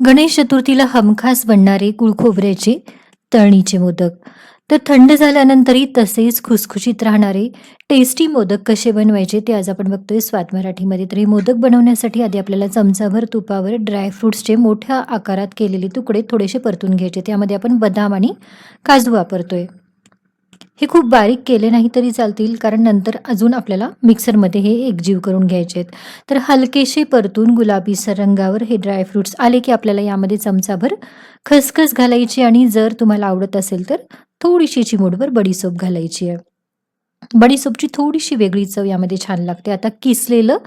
गणेश चतुर्थीला हमखास बनणारे गुळखोबऱ्याचे तळणीचे मोदक. तर थंड झाल्यानंतरही तसेच खुसखुशीत राहणारे टेस्टी मोदक कसे बनवायचे ते आज आपण बघतोय स्वाद मराठीमध्ये. तर हे मोदक बनवण्यासाठी आधी आपल्याला चमचाभर तुपावर ड्रायफ्रुट्सचे मोठ्या आकारात केलेले तुकडे थोडेसे परतून घ्यायचे. त्यामध्ये आपण बदाम आणि काजू वापरतोय. हे खूप बारीक केले नाही तरी चालतील कारण नंतर अजून आपल्याला मिक्सरमध्ये हे एकजीव करून घ्यायचे आहेत. तर हलकेसे परतून गुलाबीसर रंगावर हे ड्रायफ्रुट्स आले की आपल्याला यामध्ये चमचाभर खसखस घालायची आणि जर तुम्हाला आवडत असेल तर थोडीशी चिमूटभर बडीसोप घालायची आहे. बडीसोपची थोडीशी वेगळी चव यामध्ये छान लागते. आता किसलेलं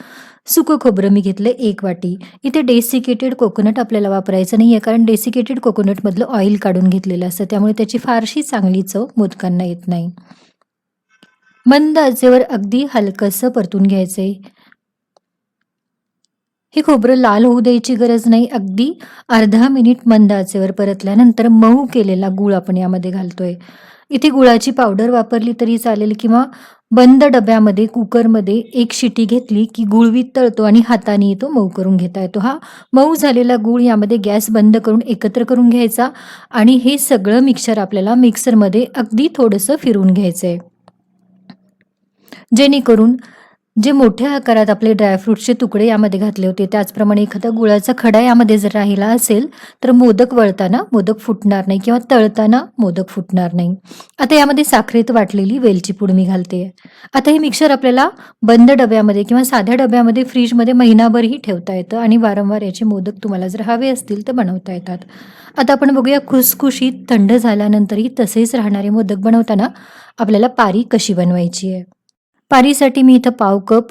सुकं खोबरं मी घेतलं एक वाटी. इथे डेसिकेटेड कोकोनट आपल्याला वापरायचं नाही आहे कारण डेसिकेटेड कोकोनटमधलं ऑइल काढून घेतलेलं असतं. त्यामुळे त्याची फारशी चांगली चव मोदकांना येत नाही. मंद आचेवर अगदी हलकंसं परतून घ्यायचंय. हे खोबरं लाल होऊ द्यायची गरज नाही. अगदी अर्धा मिनिट मंद आचेवर परतल्यानंतर मऊ केलेला गूळ आपण यामध्ये घालतोय. इथे गुळाची पावडर वापरली तरी चालेल किंवा बंद डब्यामध्ये कुकरमध्ये एक शिटी घेतली की गुळवीत तळतो आणि हाताने तो मऊ करून घेता येतो. हा मऊ झालेला गूळ यामध्ये गॅस बंद करून एकत्र करून घ्यायचा आणि हे सगळं मिक्सर आपल्याला मिक्सरमध्ये अगदी थोडंसं फिरून घ्यायचं आहे जेणेकरून जे मोठ्या आकारात आपले ड्रायफ्रूटचे तुकडे यामध्ये घातले होते त्याचप्रमाणे एखादा गुळाचा खडा यामध्ये जर राहिला असेल तर मोदक वळताना मोदक फुटणार नाही किंवा तळताना मोदक फुटणार नाही. आता यामध्ये साखरेत वाटलेली वेलची पूड मी घालते. आता हे मिक्सर आपल्याला बंद डब्यामध्ये किंवा साध्या डब्यामध्ये फ्रीजमध्ये महिनाभरही ठेवता येतं आणि वारंवार याचे मोदक तुम्हाला जर हवे असतील तर बनवता येतात. आता आपण बघूया खुसखुशीत थंड झाल्यानंतरही तसेच राहणारे मोदक बनवताना आपल्याला पारी कशी बनवायची आहे. पारीसाठी मी इथं पाव कप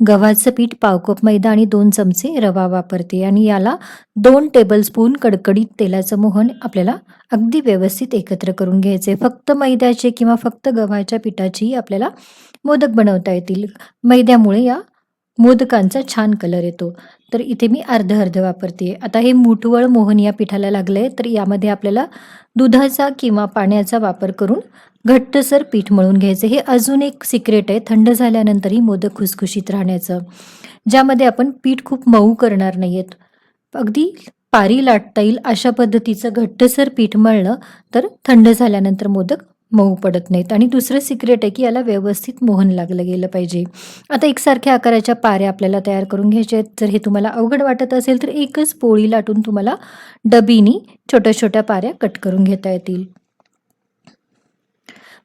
गव्हाचं पीठ पाव कप मैदा आणि दोन चमचे रवा वापरते. आणि याला दोन टेबलस्पून कडकडीत तेलाचं मोहन आपल्याला अगदी व्यवस्थित एकत्र करून घ्यायचे फक्त मैद्याचे किंवा फक्त गव्हाच्या पिठाची आपल्याला मोदक बनवता येतील. मैद्यामुळे या मोदकांचा छान कलर येतो. तर इथे मी अर्ध अर्ध वापरते. आता हे मुठवळ मोहन या पिठाला लागलंय तर यामध्ये आपल्याला दुधाचा किंवा पाण्याचा वापर करून घट्टसर पीठ मळून घ्यायचं. हे अजून एक सिक्रेट आहे थंड झाल्यानंतरही मोदक खुसखुशीत राहण्याचं. ज्यामध्ये आपण पीठ खूप मऊ करणार नाही आहेत अगदी पारी लाटता येईल अशा पद्धतीचं घट्टसर पीठ मळलं तर थंड झाल्यानंतर मोदक मऊ पडत नाहीत. आणि दुसरं सिक्रेट आहे की याला व्यवस्थित मोहन लागलं गेलं पाहिजे. आता एकसारख्या आकाराच्या पाऱ्या आपल्याला तयार करून घ्यायच्या आहेत. जर हे तुम्हाला अवघड वाटत असेल तर एकच पोळी लाटून तुम्हाला डबीनी छोट्या छोट्या पाऱ्या कट करून घेता येतील.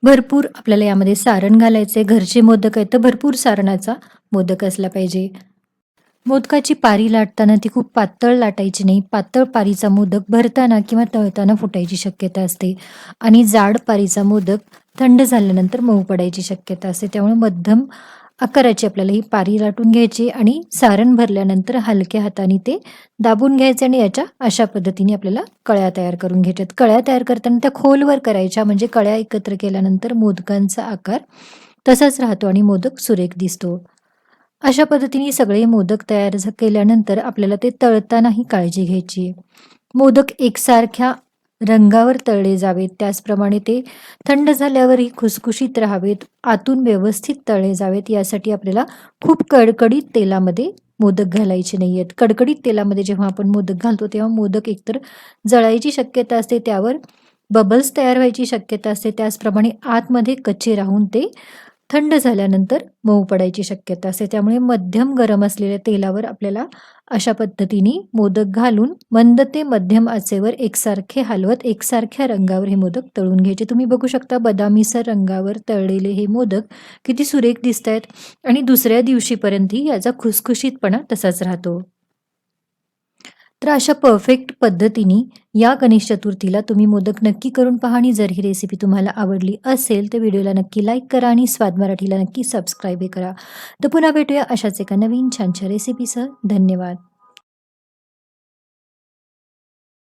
भरपूर आपल्याला यामध्ये सारण घालायचे घरचे मोदक आहेत तर भरपूर सारणाचा मोदक असला पाहिजे. मोदकाची पारी लाटताना ती खूप पातळ लाटायची नाही. पातळ पारीचा मोदक भरताना किंवा तळताना फुटायची शक्यता असते. आणि जाड पारीचा मोदक थंड झाल्यानंतर मऊ पडायची शक्यता असते. त्यामुळे मध्यम आकाराची आपल्याला ही पारी लाटून घ्यायची आणि सारण भरल्यानंतर हलक्या हाताने ते दाबून घ्यायचे आणि याच्या अशा पद्धतीने आपल्याला कळ्या तयार करून घ्यायच्यात. कळ्या तयार करताना त्या खोलवर करायच्या. म्हणजे कळ्या एकत्र केल्यानंतर मोदकांचा आकार तसाच राहतो आणि मोदक सुरेख दिसतो. अशा पद्धतीने सगळे मोदक तयार झ- केल्यानंतर आपल्याला ते तळतानाही काळजी घ्यायची आहे. मोदक एकसारख्या रंगावर तळले जावेत. त्याचप्रमाणे ते थंड झाल्यावरही खुसखुशीत राहावेत. आतून व्यवस्थित तळले जावेत. यासाठी आपल्याला खूप कडकडीत तेलामध्ये मोदक घालायचे नाही आहेत कडकडीत तेलामध्ये जेव्हा आपण मोदक घालतो तेव्हा मोदक एकतर जळायची शक्यता असते त्यावर बबल्स तयार व्हायची शक्यता असते. त्याचप्रमाणे आतमध्ये कच्चे राहून ते थंड झाल्यानंतर मऊ पडायची शक्यता असते. त्यामुळे मध्यम गरम असलेल्या तेलावर आपल्याला अशा पद्धतीने मोदक घालून मंद ते मध्यम आचेवर एकसारखे हलवत एकसारख्या रंगावर हे मोदक तळून घ्यायचे. तुम्ही बघू शकता बदामीसर रंगावर तळलेले हे मोदक किती सुरेख दिसत आहेत आणि दुसऱ्या दिवशीपर्यंतही याचा खुसखुशीतपणा तसाच राहतो. तर अशा परफेक्ट पद्धतीने या गणेश चतुर्थीला तुम्ही मोदक नक्की करून पहा आणि जर ही रेसिपी तुम्हाला आवडली असेल तर व्हिडिओला नक्की लाईक करा आणि स्वाद मराठीला नक्की सबस्क्राईब करा. तर पुन्हा भेटूया अशाच एका नवीन छानशा रेसिपीसह धन्यवाद.